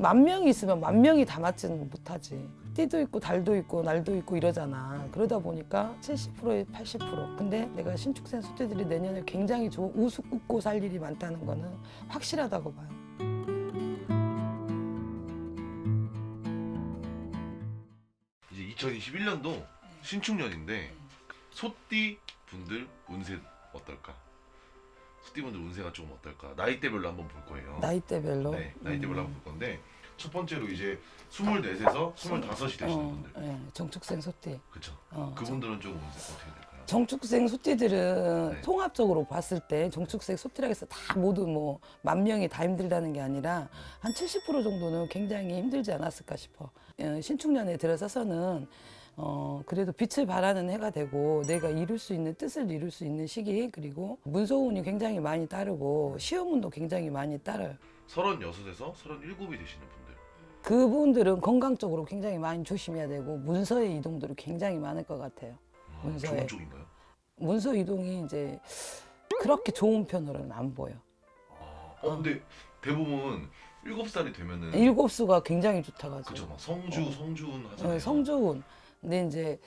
만 명이 있으면 만 명이 다 맞지는 못하지. 띠도 있고 달도 있고 날도 있고 이러잖아. 그러다 보니까 70%에 80%. 근데 내가 신축생 소띠들이 내년에 굉장히 좋은 우수 굽고 살 일이 많다는 거는 확실하다고 봐요. 이제 2021년도 신축년인데 소띠 분들 운세 어떨까? 소띠 분들 운세가 조금 어떨까? 나이대별로 한번 볼 거예요. 나이대별로. 네, 나이대별로 음. 한번 볼 건데 첫 번째로 이제 24에서 25이 되시는 어, 분들. 예, 정축생 소띠. 그렇죠. 어, 그분들은 조금 운세가 어떻게 될까요? 정축생 소띠들은 네. 통합적으로 봤을 때 정축생 소띠라고 해서 다 모두 뭐 만 명이 다 힘들다는 게 아니라 한 70% 정도는 굉장히 힘들지 않았을까 싶어. 어, 신축년에 들어서서는 어 그래도 빛을 발하는 해가 되고 내가 이룰 수 있는 뜻을 이룰 수 있는 시기 그리고 문서운이 굉장히 많이 따르고 시험운도 굉장히 많이 따라요. 36에서 37이 되시는 분들. 그분들은 건강적으로 굉장히 많이 조심해야 되고 문서의 이동들이 굉장히 많을 것 같아요. 아, 운세에. 좋은 쪽인가요? 문서 이동이 이제 그렇게 좋은 편으로는 안 보여. 아, 어, 근데 대부분 7살이 되면은 일곱 수가 굉장히 좋다 그죠 가지고. 막 성주 어. 성주운 하잖아요. 어, 성조운. 근데 이제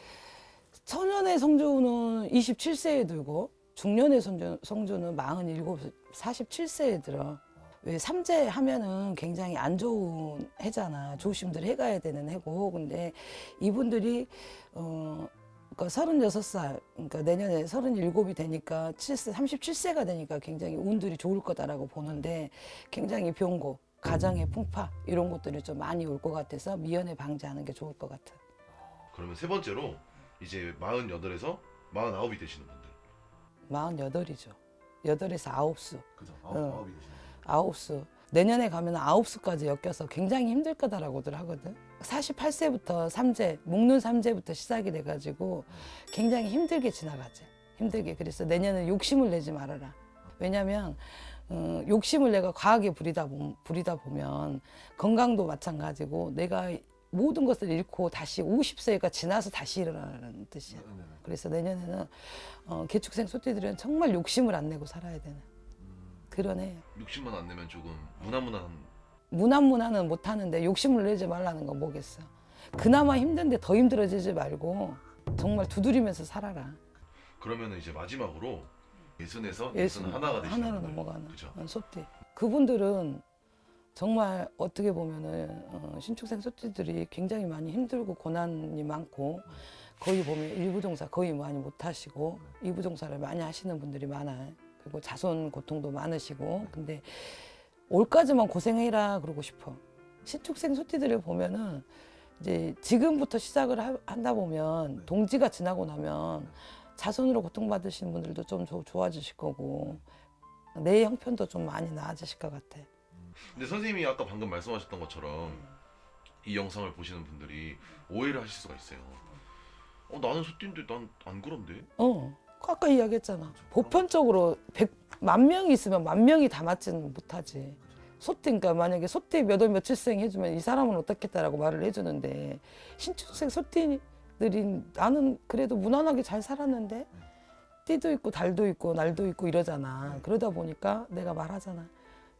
천연의 성조운은 27세에 들고 중년의 성조, 성조는 47, 47세에 들어. 왜 삼재 하면은 굉장히 안 좋은 해잖아. 조심들 해가야 되는 해고. 근데 이분들이 어 그러니까 36살, 그러니까 내년에 37이 되니까 7세, 37세가 되니까 굉장히 운들이 좋을 거다라고 보는데 굉장히 병고, 가정의 풍파 이런 것들이 좀 많이 올 것 같아서 미연에 방지하는 게 좋을 것 같아. 그러면 세 번째로 이제 48에서 49이 되시는 분들. 48이죠. 8에서 9수. 그죠. 아홉- 어. 아홉이 되시는 아홉 수. 내년에 가면 아홉 수까지 엮여서 굉장히 힘들 거다라고들 하거든. 48세부터 삼재, 묶는 삼재부터 시작이 돼가지고 굉장히 힘들게 지나가지. 힘들게. 그래서 내년에 욕심을 내지 말아라. 왜냐면, 어, 욕심을 내가 과하게 부리다, 보, 부리다 보면 건강도 마찬가지고 내가 모든 것을 잃고 다시 50세가 지나서 다시 일어나는 뜻이야. 네네네. 그래서 내년에는 어, 개축생 소띠들은 정말 욕심을 안 내고 살아야 되는 그런 해예요. 60만 안 내면 조금 무난무난 무난무난은 못 하는데 욕심을 내지 말라는 건 뭐겠어. 그나마 힘든데 더 힘들어지지 말고 정말 두드리면서 살아라. 그러면은 이제 마지막으로 예순에서 예순 예순 하나가 되시는 하나로 분들. 넘어가는 그죠. 어, 소띠. 그분들은 정말 어떻게 보면은 어, 신축생 소띠들이 굉장히 많이 힘들고 고난이 많고 거의 보면 일부 종사 거의 많이 못 하시고 이부 종사를 많이 하시는 분들이 많아요. 그리고 자손 고통도 많으시고 근데 올까지만 고생해라 그러고 싶어. 신축생 소띠들을 보면은 이제 지금부터 시작을 하- 한다 보면 동지가 지나고 나면 자손으로 고통받으시는 분들도 좀 조- 좋아지실 거고 내 형편도 좀 많이 나아지실 것 같아. 근데 선생님이 아까 방금 말씀하셨던 것처럼 이 영상을 보시는 분들이 오해를 하실 수가 있어요. 어 나는 소띠인데 난 안 그런데? 어, 아까 이야기했잖아. 보편적으로 100만 명이 있으면 만 명이 다 맞지는 못하지. 소띠, 그러니까 만약에 소띠 몇월 며칠생 해주면 이 사람은 어떻겠다라고 말을 해주는데 신축생 소띠들이 나는 그래도 무난하게 잘 살았는데 띠도 있고 달도 있고 날도 있고 이러잖아. 그러다 보니까 내가 말하잖아.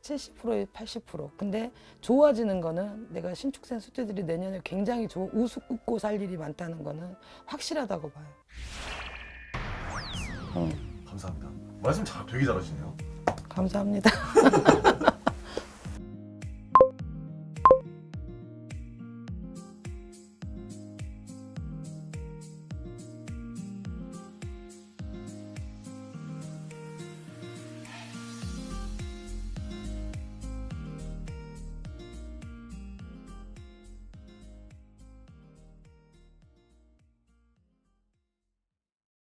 70%에 80%. 근데 좋아지는 거는 내가 신축생 소띠들이 내년에 굉장히 좋은 우수 굽고 살 일이 많다는 거는 확실하다고 봐요. 어, 감사합니다. 말씀 잘 되게 잘하시네요. 감사합니다.